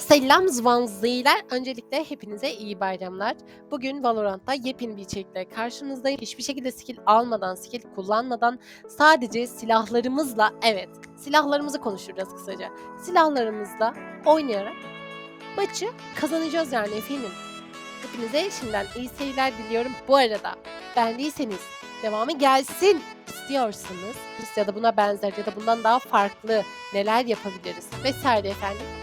Selam zvanzılar. Öncelikle hepinize iyi bayramlar. Bugün Valorant'ta yepyeni bir içerikle karşınızdayım. Hiçbir şekilde skill almadan, skill kullanmadan sadece silahlarımızla, evet silahlarımızı konuşacağız kısaca. Silahlarımızla oynayarak maçı kazanacağız yani efendim. Hepinize şimdiden iyi seyirler diliyorum. Bu arada beğendiyseniz devamı gelsin istiyorsanız ya da buna benzer ya da bundan daha farklı neler yapabiliriz vesaire efendim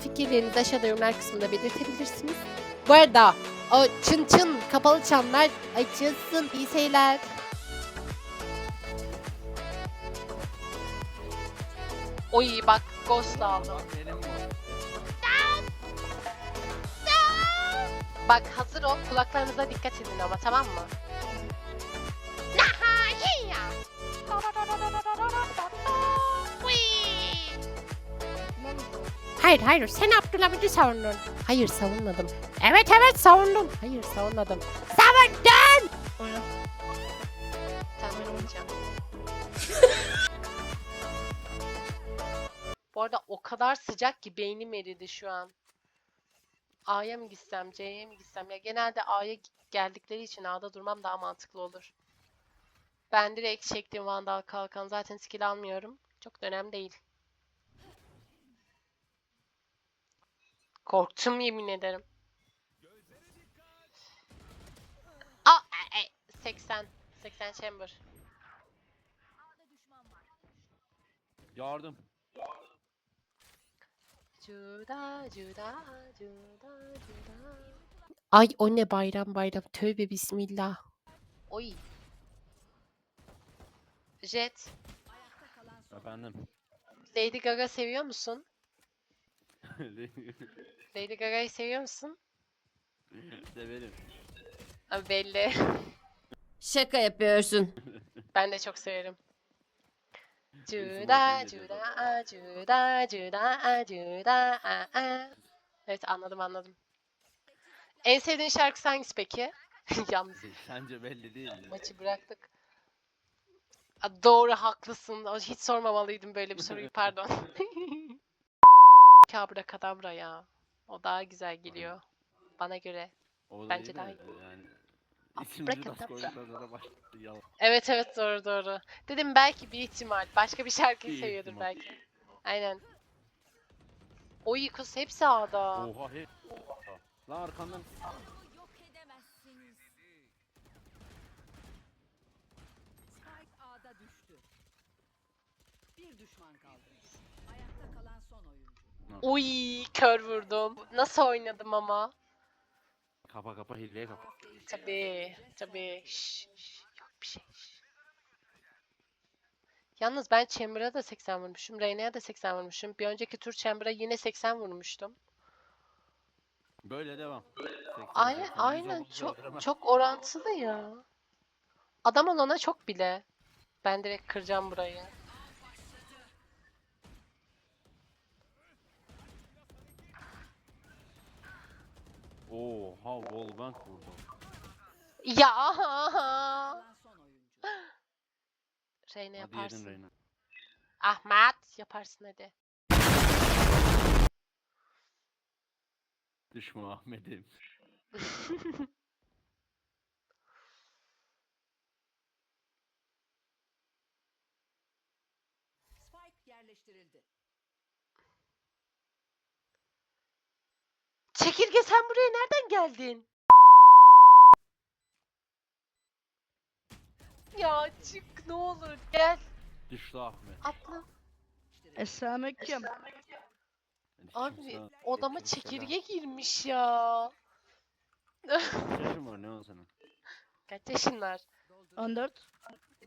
fikirlerinizi aşağıda yorumlar kısmında belirtebilirsiniz. Bu arada o çın çın kapalı çanlar açılsın. İyi seyirler. Oy bak Ghost aldım. Bak hazır ol. Kulaklarınıza dikkat edin ama tamam mı? Hayır hayır sen Abdülhamid'i savundun. Hayır savunmadım. Evet evet savundum. Hayır savunmadım. Savundun! Oyna. Tamam oynayacağım. Bu arada o kadar sıcak ki beynim eridi şu an. A'ya mı gitsem, C'ye mi gitsem? Ya genelde A'ya geldikleri için A'da durmam daha mantıklı olur. Ben direkt çektim Vandal Kalkan. Zaten skill almıyorum. Çok da önemli değil. Korktum yemin ederim. Aa, e, e, 80. 80 chamber. Yardım. Cuda, cuda, cuda, cuda. Ay o ne bayram bayram. Tövbe bismillah. Oy. Jet, Efendim. Lady Gaga seviyor musun? Lady Gaga'yı seviyor musun? Severim. Abi belli. Şaka yapıyorsun. Ben de çok severim. Cuda, cuda, cuda, cuda, cuda, a, a. Evet anladım anladım. En sevdiğin şarkısı hangisi peki? Yalnız Sence belli değil mi? maçı bıraktık. A, Doğru haklısın. Hiç sormamalıydım böyle bir soruyu pardon. Kabra kadabra ya. O daha güzel geliyor. Bana göre. O da Bence daha de iyi. Yani isimci başladı yalan. Evet evet doğru doğru. Dedim belki bir ihtimal. Başka bir şarkıyı Bir seviyordur ihtimal. belki. Aynen. Oy kız hepsi A'da. Oha he. Lan arkandan. Yok edemezsiniz. Spike A'da düştü. Bir düşman kaldı. Ayakta kalan son oyuncu. Uy kör vurdum. Nasıl oynadım ama? Kapa kapa hileye kapa. Tabii tabii. Şş, şş, yok bir şey. şş. Yalnız ben Chamber'a da 80 vurmuşum. Reyna'ya da 80 vurmuşum. Bir önceki tur Chamber'a yine 80 vurmuştum. Böyle devam. 80, Aynen 80, aynen 130 çok çok orantılı ya. Adam olana çok bile. Ben direkt kıracağım burayı. Oha wallbang vurdu. Ya. Reyna Hadi yaparsın. Reyna. Ahmet yaparsın hadi. Düşme Ahmet'im. Çekirge sen buraya nereden geldin? Ya çık ne olur gel Düştü Ahmet. atla. Selamünaleyküm. Abi odama çekirge girmiş ya. Kaç yaşın var ne o senin? Kaç yaşın var? 14.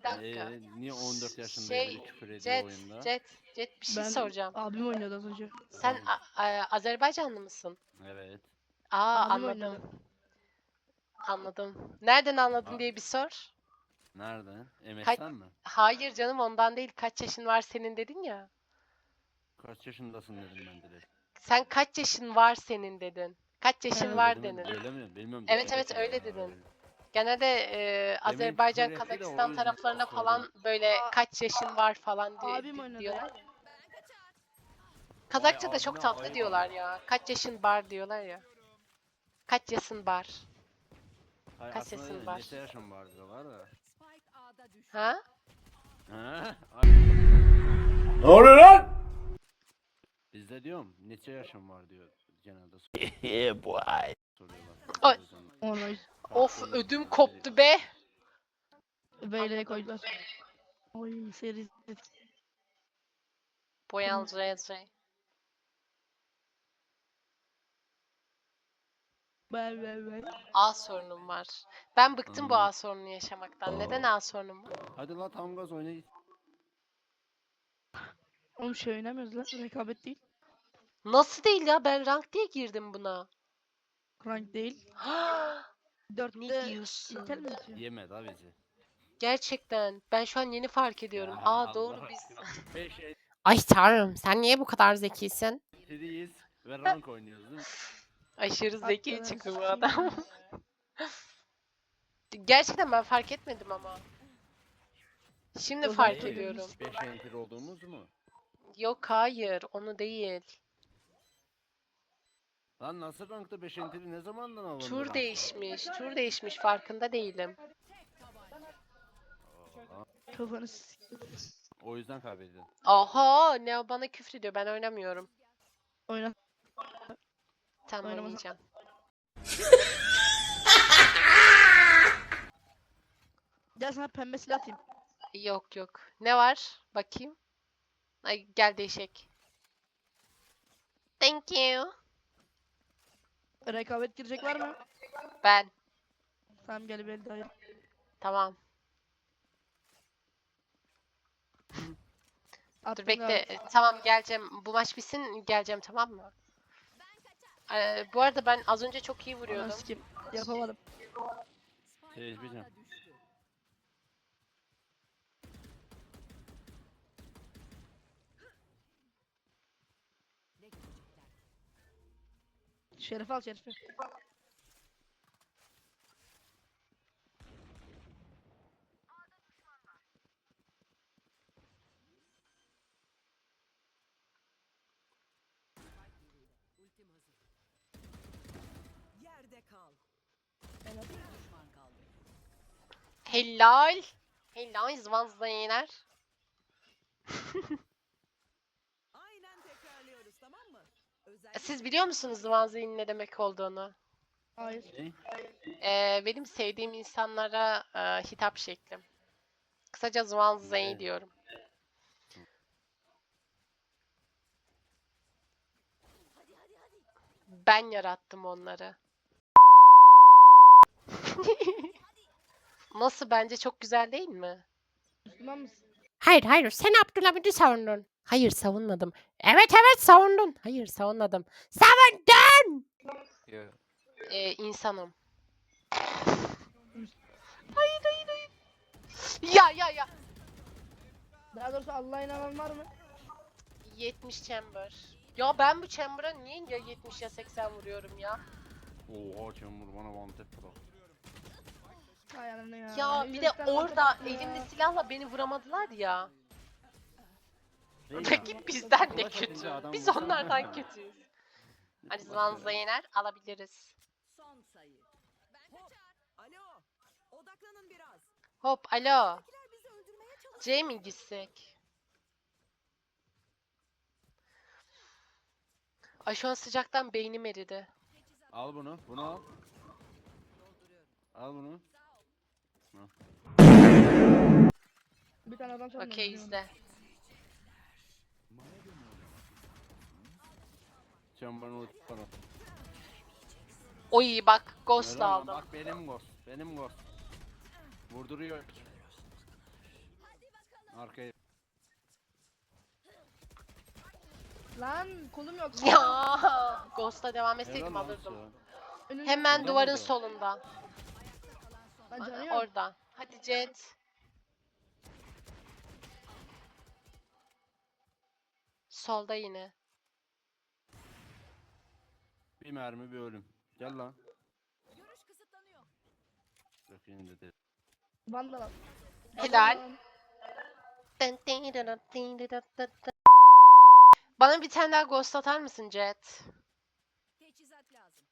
Bir dakika. Ee, niye 14 yaşında Şey, biri küfür ediyor Jet, oyunda? Jet, Jet bir şey Ben soracağım. abim oynuyordu az önce. Sen A- A- Azerbaycanlı mısın? Evet. Aa Abim anladım. oynadı. Anladım. Nereden anladın Aa. diye bir sor. Nerede? MS'ten mi? Hayır canım ondan değil. Kaç yaşın var senin dedin ya. Kaç yaşındasın dedim ben direkt. Sen kaç yaşın var senin dedin. Kaç yaşın Evet. var Dedim, dedin. Öyle mi? Bilmiyorum. Evet, dikkat evet, etmedim öyle ya, dedin. Genelde e, Azerbaycan, de o Kazakistan taraflarına falan böyle Aa, kaç yaşın var falan diye abim oynadı. diyorlar. Kazakça'da çok ağzına tatlı ayıp diyorlar ya. Kaç yaşın bar diyorlar ya. Kaç yaşın? Hayır, Kaç aslında yaşın var? Neçe yaşın var diyorlar da. Ha? Ha? Ne oluyor lan? Bizde diyorum neçe yaşın var diyor genelde Yeah boy. soruyorlar. Ay. O yüzden Onu Of ödüm koptu be. böyle koydular. Oy seri. Boyan RZ. Ben ben ben. A sorunum var. Ben bıktım bu. A sorununu yaşamaktan. Neden A sorunum var? Hadi la tam gaz oyna git. Oğlum şey oynamıyoruz lan. Rekabet değil. Nasıl değil ya? Ben rank diye girdim buna. Rank değil. ne Dörtte diyorsun? Intel mi atıyor? Yeme la bizi. Gerçekten. Ben şu an yeni fark ediyorum. Ya Aa Allah doğru biz. aşkına. Beş Ay tanrım sen niye bu kadar zekisin? entideyiz ve rank oynuyoruz değil mi? Aşırı zeki Hatta çıktı bu adam. Gerçekten ben fark etmedim ama. Şimdi fark ediyorum. Beş entry olduğumuz mu? Yok hayır onu değil. Lan nasıl rankta 5 entry ne zamandan alındı? Tur değişmiş. Tur değişmiş farkında değilim. Kafanı O yüzden kaybedin. Aha ne bana küfür ediyor ben oynamıyorum. oyna. Tamam Oynamaz- oynayacağım. Gel sana pembe silah atayım. Yok yok. Ne var? Bakayım. Ay gel değişik. Thank you. Rekabet girecek var mı? Ben. Tamam gel daha. yap. Tamam. Attım Dur bekle. galiba. Tamam geleceğim. Bu maç bitsin geleceğim tamam mı? Ee, bu arada ben az önce çok iyi Ananı vuruyordum. sikeyim. Yapamadım. Spike Şerif al şerifi. Ultim hazır. Yerde kal. Bir düşman kaldı. Helal. Helal zvanzlayıner. Aynen tekrarlıyoruz tamam mı? Özel E, Siz biliyor musunuz zvanzayın ne demek olduğunu? Hayır. Ee, benim sevdiğim insanlara e, hitap şeklim. Kısaca zvanzayı Evet. diyorum. Ben yarattım onları. Nasıl bence çok güzel değil mi? Müslüman mısın? Hayır hayır sen Abdülhamid'i savundun. Hayır savunmadım. Evet evet savundun. Hayır savunmadım. Savundun. Ee, insanım. hayır hayır hayır. Ya ya ya. Daha doğrusu Allah'a inanan var mı? 70 chamber. Ya ben bu chamber'a niye ya 70 ya 80 vuruyorum ya? Oha Çamur bana one tap ya. Ya bir de orada elimde silahla beni vuramadılar ya. Rakip bizden de kötü. adam Biz onlardan kötüyüz. Hadi Zvanza yener alabiliriz. son sayı. Hop. Alo. Odaklanın biraz. Hop alo. Bizi öldürmeye çalış. C mi gitsek? Ay şu an sıcaktan beynim eridi. Al bunu, bunu al. Al bunu. Bir tane adam. Okey izle. Chamber'ın ulti bana. Oy bak Ghost'la Helal lan, aldım. Bak benim ghost, benim ghost. Vurduruyor. Arkaya. Lan kolum yok. Ya Ghost'la devam Helal etseydim lan alırdım. Önünde- Hemen Orada duvarın mıydı? solunda. Lan canı yok. Orada. Hadi Jet. Solda yine. Bir mermi bir ölüm. Gel lan. Görüş kısıtlanıyor. Yok yine de değil. Vandal al. Helal. Lan. Bana bir tane daha ghost atar mısın Jet? Teçhizat lazım.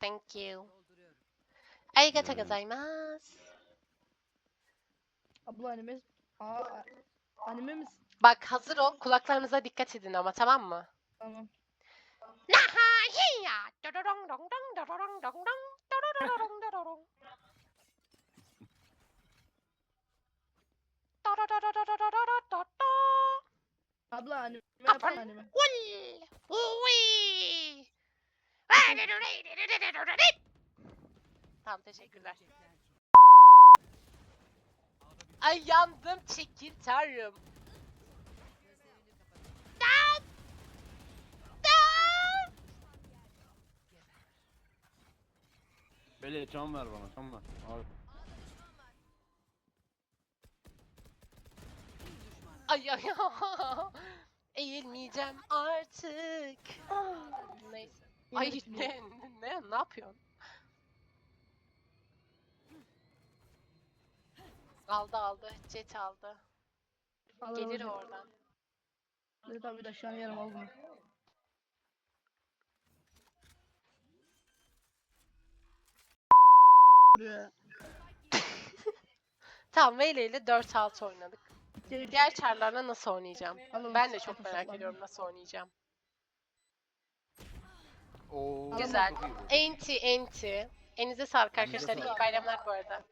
Thank you. Dolduruyorum. Arigato Hmm. gozaimasu. Abla anime. Aa anime misin? Bak hazır ol. Kulaklarınıza dikkat edin ama tamam mı? Tamam. Nahahiya. Dororong dong dong dororong dong dong dororong dororong. Abla anime yapma anime. Ul. Uy. Tamam teşekkürler. Ay yandım çekil tanrım. Böyle can ver bana can ver. Abi. Ay ay Eğilmeyeceğim artık. Neyse. Ay ne ne ne yapıyorsun? Aldı aldı. Jet aldı. Gelir oradan. Evet abi de şu an yarım aldım. Tamam Veyle ile 4-6 oynadık. Geri- Diğer çarlarla nasıl oynayacağım? Alın, Ben de çok merak ediyorum nasıl oynayacağım. Oo, Güzel. Enti enti. Elinize sağlık arkadaşlar. İyi bayramlar bu arada.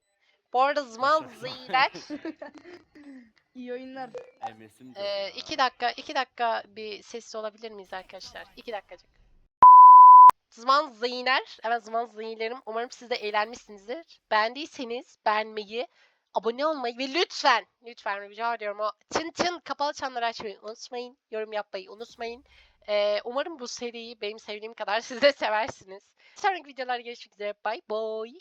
Bu arada zmal ziler. İyi oyunlar. Emesim çok Ee, iki dakika, iki dakika bir sessiz olabilir miyiz arkadaşlar? İki dakikacık. Zman zıyner. Evet zman zıynerim. Umarım siz de eğlenmişsinizdir. Beğendiyseniz beğenmeyi, abone olmayı ve lütfen, lütfen rica ediyorum o tın tın kapalı çanları açmayı unutmayın. Yorum yapmayı unutmayın. Ee, umarım bu seriyi benim sevdiğim kadar siz de seversiniz. Sonraki videolarda görüşmek üzere. Bye bye.